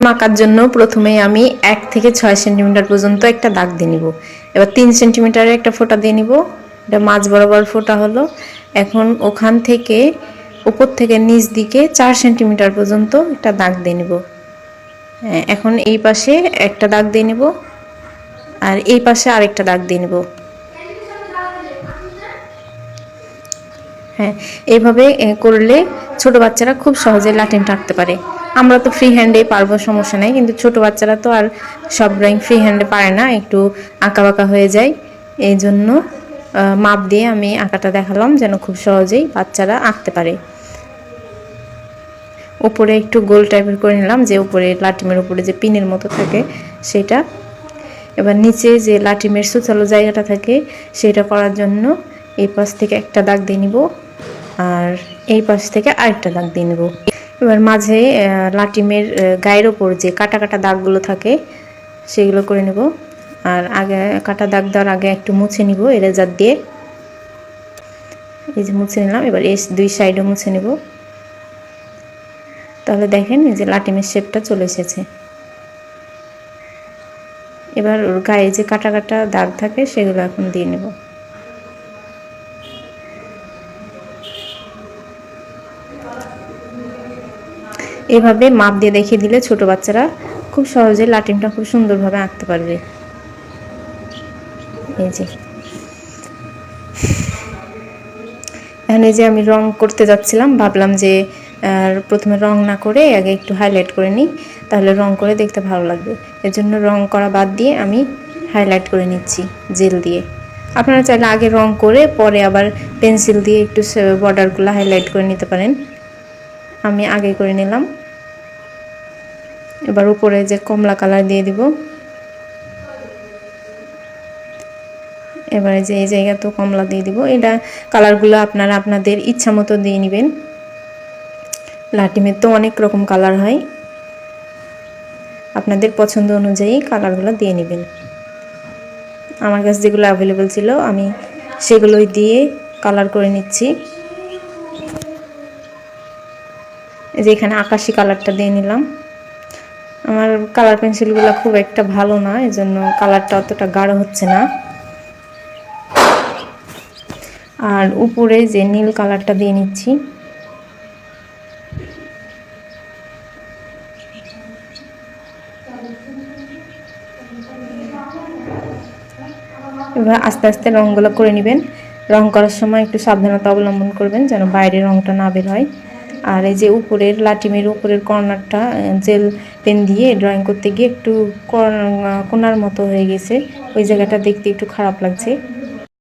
আঁকার জন্য প্রথমে আমি এক থেকে ছয় সেন্টিমিটার পর্যন্ত একটা দাগ দিয়ে নিব। এবার তিন সেন্টিমিটারের একটা ফোঁটা দিয়ে নিব। এটা মাঝ বরাবর ফোঁটা হলো। এখন ওখান থেকে উপর থেকে নিচ দিকে চার সেন্টিমিটার পর্যন্ত একটা দাগ দিয়ে নিব। হ্যাঁ, এখন এই পাশে একটা দাগ দিয়ে নিব আর এই পাশে আরেকটা দাগ দিয়ে নিব। হ্যাঁ এইভাবে করলে ছোট বাচ্চারা খুব সহজে লাটিনটা আঁকতে পারে। আমরা তো ফ্রি হ্যান্ডে পারব, সমস্যা নেই। কিন্তু ছোট বাচ্চারা তো আর সব ড্রয়িং ফ্রি হ্যান্ডে পারে না, একটু আঁকা বাঁকা হয়ে যায়। এই জন্য মাপ দিয়ে আমি আঁকাটা দেখালাম যেন খুব সহজেই বাচ্চারা আঁকতে পারে। উপরে একটু গোল টাইপের করে নিলাম, যে উপরে লাটিমের উপরে যে পিনের মতো থাকে সেটা। এবার নিচে যে লাটিমের সুচালো জায়গাটা থাকে সেটা করার জন্য এই পাশ থেকে একটা দাগ দিয়ে নিব, আর এই পাশ থেকে আরেকটা দাগ দিয়ে নিব। এবার মাঝে লাটিমের গায়ের ওপর যে কাটা কাটা দাগগুলো থাকে, সেগুলো করে নেব। আর আগে কাটা দাগ দেওয়ার আগে একটু মুছে নিব এরেজার দিয়ে। এই যে মুছে নিলাম, এবার এই দুই সাইডও মুছে নেব। তাহলে দেখেন এই যে লাটিমের শেপটা চলে এসেছে। এবার ওর গায়ে যে কাটা কাটা দাগ থাকে, সেগুলো এখন দিয়ে নেব। এভাবে মাপ দিয়ে দেখিয়ে দিলে ছোট বাচ্চারা খুব সহজে লাটিমটা খুব সুন্দরভাবে আঁকতে পারবে। এই যে। এখন যে আমি রং করতে যাচ্ছিলাম, ভাবলাম যে প্রথমে রং না করে আগে একটু হাইলাইট করে নিই, তাহলে রং করে দেখতে ভালো লাগবে। এর জন্য রং করা বাদ দিয়ে আমি হাইলাইট করে নিচ্ছি জেল দিয়ে। আপনারা চাইলে আগে রং করে পরে আবার পেন্সিল দিয়ে একটু বর্ডারগুলো হাইলাইট করে নিতে পারেন। আমি আগে করে নিলাম। এবার উপরে যে কমলা কালার দিয়ে দিব। এবারে যে এই জায়গা তো কমলা দিয়ে দিব, এটা কালারগুলো আপনারা আপনাদের ইচ্ছা মতো দিয়ে নেবেন। লাটিমের তো অনেক রকম কালার হয়। আপনাদের পছন্দ অনুযায়ী কালারগুলো দিয়ে নেবেন। আমার কাছে যেগুলো অ্যাভেলেবেল ছিল, আমি সেগুলোই দিয়ে কালার করে নিচ্ছি। এই যে এখানে আকাশি কালারটা দিয়ে নিলাম। আমার কালার পেন্সিলগুলো খুব একটা ভালো না, এজন্য কালারটা অতটা গাঢ় হচ্ছে না। আর উপরে যে নীল কালারটা দিয়ে নিচ্ছি। এবার আস্তে আস্তে রঙগুলো করে নেবেন। রং করার সময় একটু সাবধানতা অবলম্বন করবেন যেন বাইরে রংটা না বের হয়। আর এই যে উপরের লাটিমের উপরের কর্নারটা জেল পেন দিয়ে ড্রয়িং করতে গিয়ে একটু কোনার মতো হয়ে গেছে। ওই জায়গাটা দেখতে একটু খারাপ লাগছে।